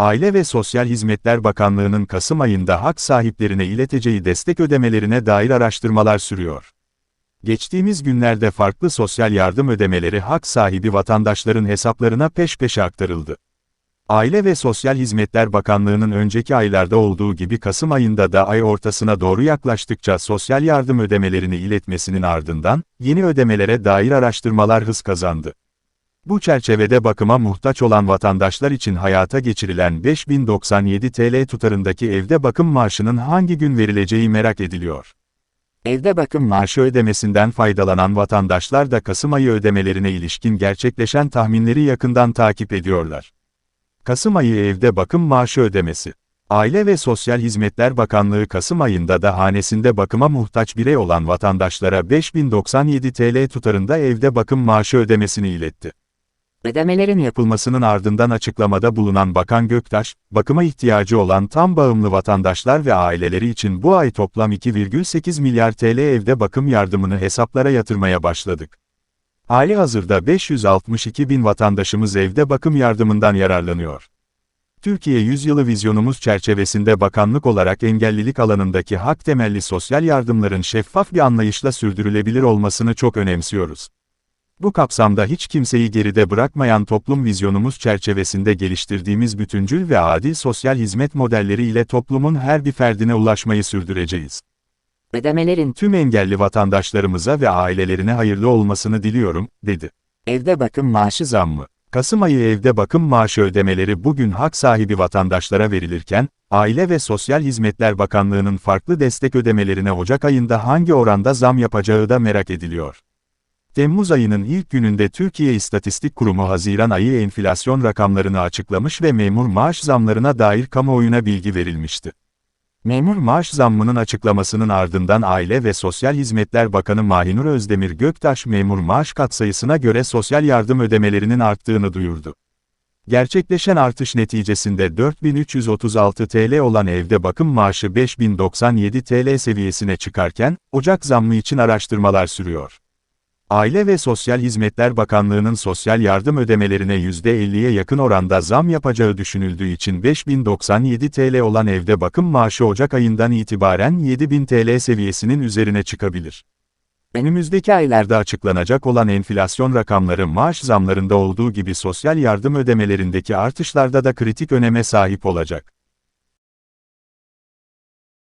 Aile ve Sosyal Hizmetler Bakanlığı'nın Kasım ayında hak sahiplerine ileteceği destek ödemelerine dair araştırmalar sürüyor. Geçtiğimiz günlerde farklı sosyal yardım ödemeleri hak sahibi vatandaşların hesaplarına peş peşe aktarıldı. Aile ve Sosyal Hizmetler Bakanlığı'nın önceki aylarda olduğu gibi Kasım ayında da ay ortasına doğru yaklaştıkça sosyal yardım ödemelerini iletmesinin ardından, yeni ödemelere dair araştırmalar hız kazandı. Bu çerçevede bakıma muhtaç olan vatandaşlar için hayata geçirilen 5097 TL tutarındaki evde bakım maaşının hangi gün verileceği merak ediliyor. Evde bakım maaşı ödemesinden faydalanan vatandaşlar da Kasım ayı ödemelerine ilişkin gerçekleşen tahminleri yakından takip ediyorlar. Kasım ayı evde bakım maaşı ödemesi. Aile ve Sosyal Hizmetler Bakanlığı Kasım ayında da hanesinde bakıma muhtaç birey olan vatandaşlara 5097 TL tutarında evde bakım maaşı ödemesini iletti. Ödemelerin yapılmasının ardından açıklamada bulunan Bakan Göktaş, bakıma ihtiyacı olan tam bağımlı vatandaşlar ve aileleri için bu ay toplam 2,8 milyar TL evde bakım yardımını hesaplara yatırmaya başladık. Hali hazırda 562 bin vatandaşımız evde bakım yardımından yararlanıyor. Türkiye Yüzyılı vizyonumuz çerçevesinde bakanlık olarak engellilik alanındaki hak temelli sosyal yardımların şeffaf bir anlayışla sürdürülebilir olmasını çok önemsiyoruz. Bu kapsamda hiç kimseyi geride bırakmayan toplum vizyonumuz çerçevesinde geliştirdiğimiz bütüncül ve adil sosyal hizmet modelleri ile toplumun her bir ferdine ulaşmayı sürdüreceğiz. Ödemelerin tüm engelli vatandaşlarımıza ve ailelerine hayırlı olmasını diliyorum, dedi. Evde bakım maaşı zammı. Kasım ayı evde bakım maaşı ödemeleri bugün hak sahibi vatandaşlara verilirken, Aile ve Sosyal Hizmetler Bakanlığı'nın farklı destek ödemelerine Ocak ayında hangi oranda zam yapacağı da merak ediliyor. Temmuz ayının ilk gününde Türkiye İstatistik Kurumu Haziran ayı enflasyon rakamlarını açıklamış ve memur maaş zamlarına dair kamuoyuna bilgi verilmişti. Memur maaş zammının açıklamasının ardından Aile ve Sosyal Hizmetler Bakanı Mahinur Özdemir Göktaş memur maaş katsayısına göre sosyal yardım ödemelerinin arttığını duyurdu. Gerçekleşen artış neticesinde 4336 TL olan evde bakım maaşı 5097 TL seviyesine çıkarken, Ocak zammı için araştırmalar sürüyor. Aile ve Sosyal Hizmetler Bakanlığı'nın sosyal yardım ödemelerine %50'ye yakın oranda zam yapacağı düşünüldüğü için 5097 TL olan evde bakım maaşı Ocak ayından itibaren 7000 TL seviyesinin üzerine çıkabilir. Önümüzdeki aylarda açıklanacak olan enflasyon rakamları maaş zamlarında olduğu gibi sosyal yardım ödemelerindeki artışlarda da kritik öneme sahip olacak.